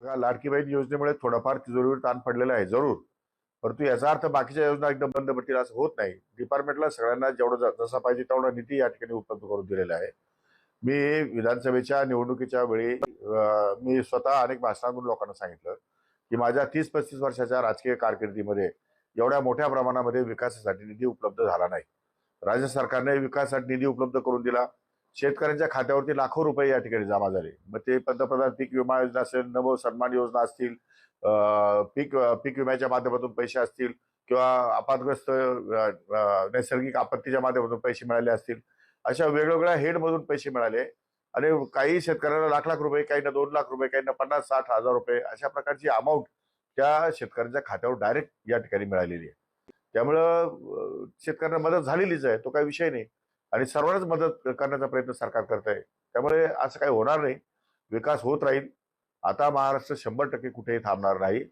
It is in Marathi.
बघा, योजनेमुळे थोडाफार तिजोरीवर ताण पडलेला आहे जरूर. परंतु याचा अर्थ बाकीच्या योजना एकदम बंद पडतील असं होत नाही. डिपार्टमेंटला सगळ्यांना जेवढं ज- जसा पाहिजे तेवढा निधी या ठिकाणी उपलब्ध करून दिलेला आहे. मी विधानसभेच्या निवडणुकीच्या वेळी मी स्वतः अनेक भाषणातून लोकांना सांगितलं की माझ्या तीस पस्तीस वर्षाच्या राजकीय कारकिर्दीमध्ये एवढ्या मोठ्या प्रमाणामध्ये विकासासाठी निधी उपलब्ध झाला नाही. राज्य सरकारने विकासासाठी निधी उपलब्ध करून दिला. शेतकऱ्यांच्या खात्यावरती लाखो रुपये या ठिकाणी जमा झाले. मग ते पंतप्रधान पीक विमा योजना असेल नव सन्मान योजना असतील पीक पीक विम्याच्या माध्यमातून पैसे असतील किंवा आपत्ग्रस्त नैसर्गिक आपत्तीच्या माध्यमातून पैसे मिळाले असतील अशा वेगवेगळ्या हेडमधून पैसे मिळाले. आणि काही शेतकऱ्यांना लाख लाख रुपये काहींना दोन लाख रुपये काहींना पन्नास साठ हजार रुपये अशा प्रकारची अमाऊंट त्या शेतकऱ्यांच्या खात्यावर डायरेक्ट या ठिकाणी मिळालेली आहे. त्यामुळं शेतकऱ्यांना मदत झालेलीच आहे तो काही विषय नाही. आणि सर्वांनाच मदत करण्याचा प्रयत्न सरकार करत आहे त्यामुळे असं काही होणार नाही. विकास होत राहील. आता महाराष्ट्र शंभर टक्के कुठेही थांबणार नाही.